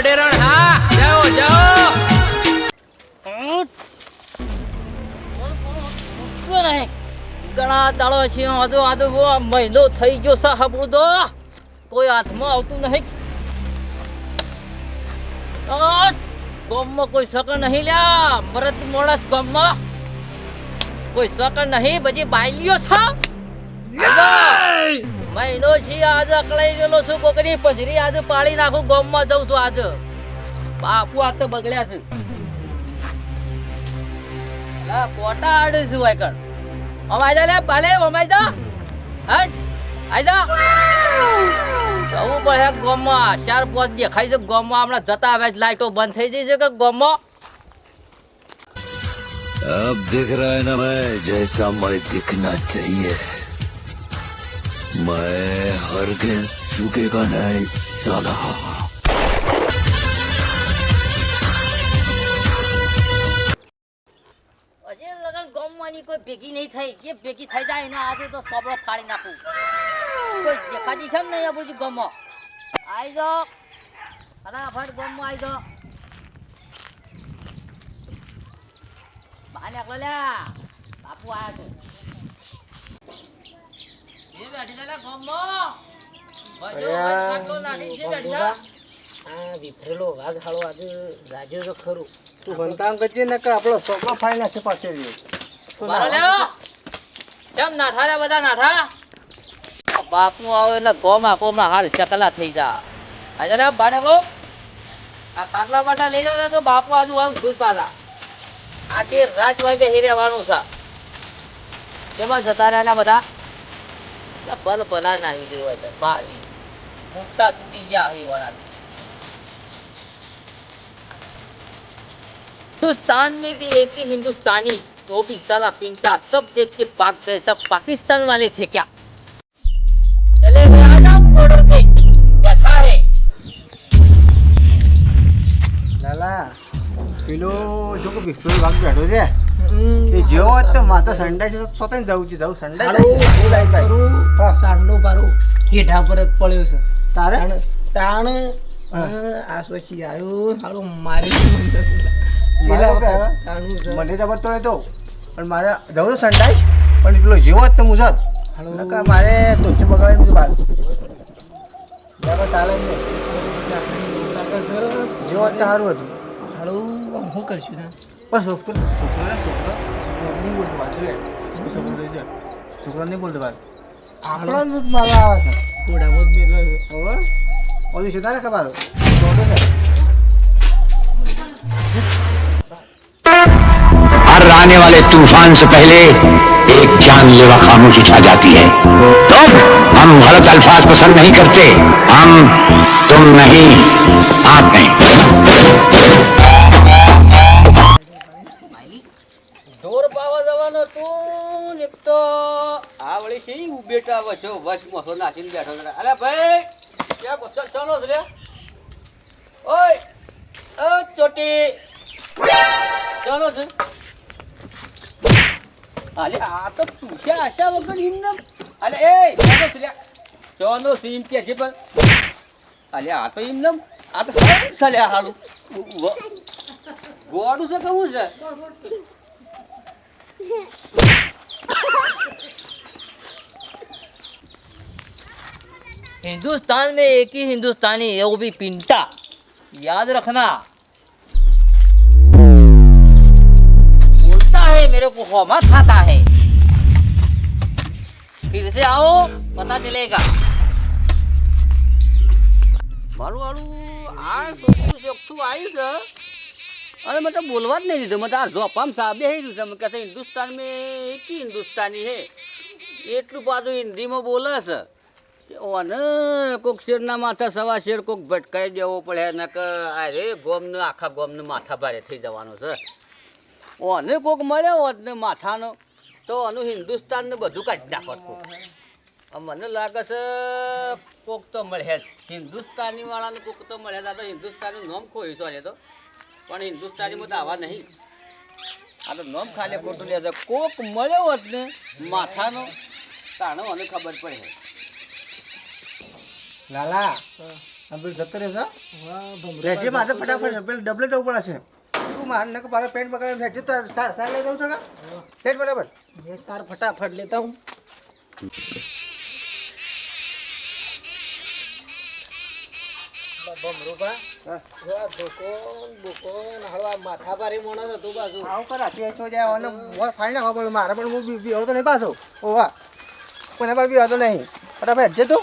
અડેરણ હા જાઓ જાઓ ઘણા દાડો છે આદો આદો મહિનો થઈ ગયો છે હાબુ તો કોઈ હાથમાં આવતું નહીં! ગામમાં કોઈ સકર નહીં લ્યા મરત મોણસ ગામમાં કોઈ સકર નહીં પછી બાયલીઓ છે! મહિનો છે આજે અકળાઈ ગયેલો છું કોકની પજરી આજે પાડી નાખું ગામમાં જઉં છું આજે બાપુ આ તો બગડ્યા છે લા કોટા આડે છું વાયકર અમાઈ જા લે પાલે અમાઈ જા હટ આઈ જા જવું પડે ગામમાં ચાર પાંચ દેખાય છે ગામમાં હમણાં જતા હવે જ લાઈટો બંધ થઈ જઈ છે કે ગામમાં अब दिख रहा है ना मैं जैसा मैं दिखना चाहिए मैं हरगिज झुकेगा नहीं साला હજી લગન ગામમાંની કોઈ ભેગી નહીં થઈ જે ભેગી થઈ જાય ને આજે તો સોબળો ફાડી નાખું કોઈ દેખાતી છે ને નહીં આપણું ગામમાં આઈ જાઓ ફટાફટ ગામમાં આઈ જાઓ બહાર નીકળો લ્યા બાપુ આયા છે વિફરેલો વાઘ હાળો આજે રાજો તો ખરું. તું ભણતા કરજે ને કે આપણો છોકરો ફાઈ નાખશે પાછળ કેમ નાઠા બધા નાઠા. બાપુ આવે એટલે ગોમાં ગોમાં હાલ ચકલા થઈ જા. આજે લે બાને કો. આ કાટલા બાટા લઈ જાવ તો બાપુ આજુ આમ ઘૂસ પાછા આજે રાજવાઈ બે હેરે રહેવાનું છે. કેમાં જતા રહ્યા બધા. એટલે ભલ ભલા ના આવી ગયું હોય તો ભારી મુકતા તૂટી ગયા આવી વાળા हिंदुस्तान में भी एक ही हिंदुस्तानी तो भी साला पिंटा सब देख के भाग गए सब पाकिस्तान वाले थे क्या તો છે તો છે બહુ લાઈટ લાગે. હા. સાંડલો પારો હેઠા પર જ પડ્યો છે તારે તાણ તાણ હા. આ પછી આવ્યો હાલો મારી છે મને તો બતો તો પણ મારે જવું સંડાઈ પણ એટલો જેવો જ તમે હું જાત મારે તોચ્ચું બગાડી દીધું બાદ નકર ચાલે જ જેવો જ સારું હતું હાલો હું કરશું બસ છોકરો છોકરો ને છોકરો ठीक आपला दूध मला थोडा बहुत हो और बाल हर आने वाले तूफ़ान से पहले एक जानलेवा खामोशी छा जाती है। तो हम गलत अल्फाज पसंद नहीं करते। हम तुम नहीं, आप नहीं। ને એક તો આ વળી છે હું બેટા વચ્ચે વચ મોસો નાખીને બેઠો છે. અલે ભાઈ, ક્યાં બસો ચાલો છે ઓય ઓ ચોટી. ચાલો છે. અલે, આ તો ચૂક્યા આશા વગર એમને અલે, એ, ચાલો છે ચાલો છે કે છે પણ. અલે, આ તો એમને આ તો ચાલ્યા હાલું ગોડું છે, કેવું છે? हिंदुस्तान में एक ही हिंदुस्तानी है वो भी पिंटा याद रखना बोलता है मेरे को होमा खाता है फिर से आओ पता चलेगा મારું વાળું આ છોકરું ચોખ્ઠું આવ્યું છે અને મને બોલવા જ નહીં દીધું મને આ ઝોપામાં સાબે થઈ ગયું છે મને કહે હિન્દુસ્તાન મેં એક ही હિન્દુસ્તાની હે એટલું પાછું હિન્દીમાં બોલે છે કે ઓને કોક શેરના માથા સવા શેર કોક ભટકાઈ દેવો પડે ને કે અરે ગોમને, આખા ગોમને માથા ભારે થઈ જવાનું છે. ઓને કોક મળ્યો હોત ને માથાનો, તો આનું હિન્દુસ્તાનને બધું કાઢી નાખોત કોક. મને લાગે છે કોક તો મળે જ. હિન્દુસ્તાની વાળાને કોક તો મળે. આ તો હિન્દુસ્તાનનું નામ ખોયું છો તો. પણ હિન્દુસ્તાનીમાં તો આવા નહીં. આ તો નોમ ખાલી ખોટું લે છે. કોક મળ્યો હોત ને માથાનો, તાણો મને ખબર પડે. લાલા આમ જતો રહેશે? રહેજે મારે ફટાફટ પેલું ડબલે જવું પડશે તું માર ને મારે પેન્ટ પકડાવી રહેજે તો સાર સાર લઈ જાઉં છે પેન્ટ બરાબર. સાર ફટાફટ લેતા હું. ભમરૂપા દુકોન દુકોન હળવા માથા પારી મોણો તું બાજુ. આવ કરા તે છો જાય ઓને મોર ફાઈન ખબર મારે પણ હું બીયો તો નહીં પાછો. ઓવા કોને પર બીયો તો નહીં. ફટાફટ જે તું.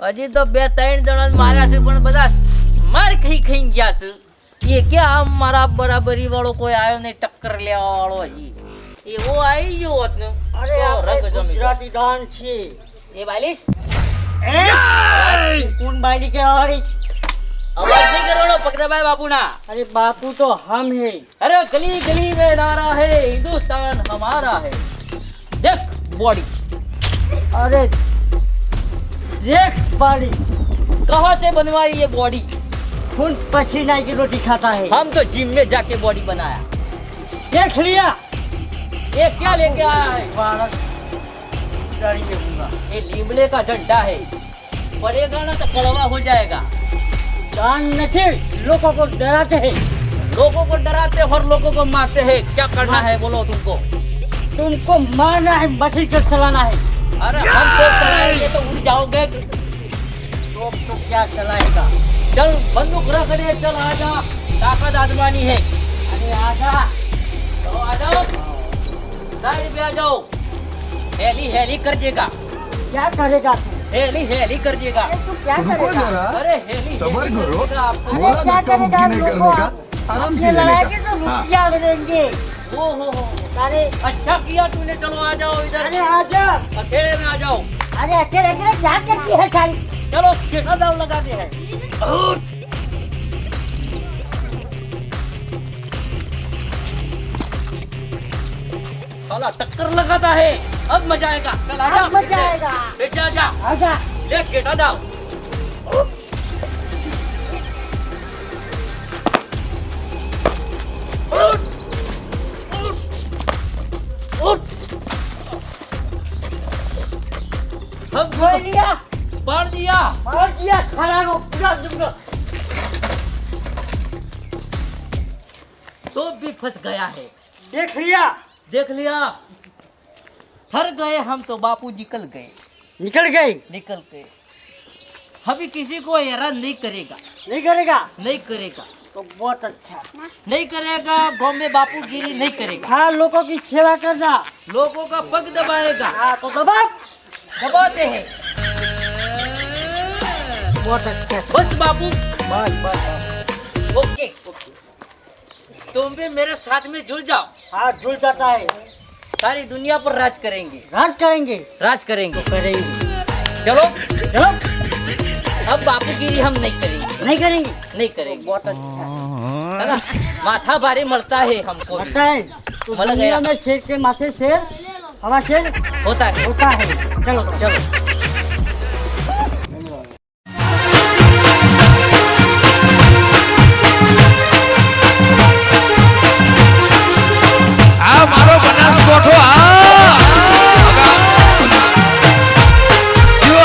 હજી તો બે ત્રણ જણા માર્યા છે પણ બધા માર ખાઈ ખાઈ ગયા છે. એ કે આમ મારા બરાબરી વાળો કોઈ આવ્યો નહીં ટક્કર લેવા વાળો હજી એવો આવી ગયો હોત ને ગુજરાતી દાન છે એ બાલિશ? બાપુના. અરે બાપુ તો હમ હે. અરે ગલી ગલી મે નારા હે હિન્દુસ્તાન હમારા હે. દેખ બોડી. અરે देख बाड़ी कहाँ से बनवाई ये बॉडी? खून पसीना की रोटी खाता है। हम तो जिम में जाके बॉडी बनाया। देख लिया। ये क्या लेके आया है? ये लीमड़े का डंडा है। पड़ेगा ना तो कड़वा हो जाएगा। दान नहीं लोगों को डराते हैं। लोगों को डराते और लोगों को मारते हैं। क्या करना है। बोलो तुमको। तुमको मारना है कर चलाना है। अरे हम तो चलाएँगे तो उड़ जाओगे। तो तो क्या चलाएगा? चल बंदूक रख दे चल आजा ताकत आजमानी है। अरे आजा तो आ जाओ। साइड पे आ जाओ। हेली हेली कर देगा। क्या करेगा हेली हेली कर देगा। तू क्या करेगा? अरे हेली सबर करो आपको। बोला नहीं करेगा करने का। आराम से लेने लड़ाएँगे तो का हाँ। ओ हो हो अरे अच्छा किया तूने चलो आ जाओ इधर। अरे आजा अकेले में आ जाओ। अरे अकेले अकेले क्या करती है सारी। चलो कितना दाव लगाते हैं? साला टक्कर लगाता है। अब मज़ा आएगा। चल आजा अब मज़ा आएगा। पीछे आजा आजा ले गेटा दाव। तो भी फंस गया है। देख लिया। देख लिया। थर गए हम तो बापू निकल गए। निकल गई निकल गए। अभी किसी को हैरान नहीं करेगा। नहीं करेगा? नहीं करेगा। तो बहुत अच्छा। नहीं करेगा गाँव में बापू गिरी नहीं करेगा। हाँ लोगों की सेवा करना। लोगों का पग दबाएगा। हाँ तो दबा। दबाते हैं। बहुत अच्छा। बस बापू। बस बस ओके ओके। तुम भी मेरे साथ में जुड़ जाओ। हाँ जुड़ जाता है। सारी दुनिया पर राज करेंगे। राज करेंगे। राज करेंगे। करेंगे। चलो। चलो। अब बापू गिरी हम नहीं करेंगे। नहीं करेंगे। नहीं करेंगे। बहुत अच्छा। है ना? माथा भारी मरता है हमको। लगता है। तो मर गया। में शेर के माथे शेर हवा शेर होता है। होता है। चलो। चलो।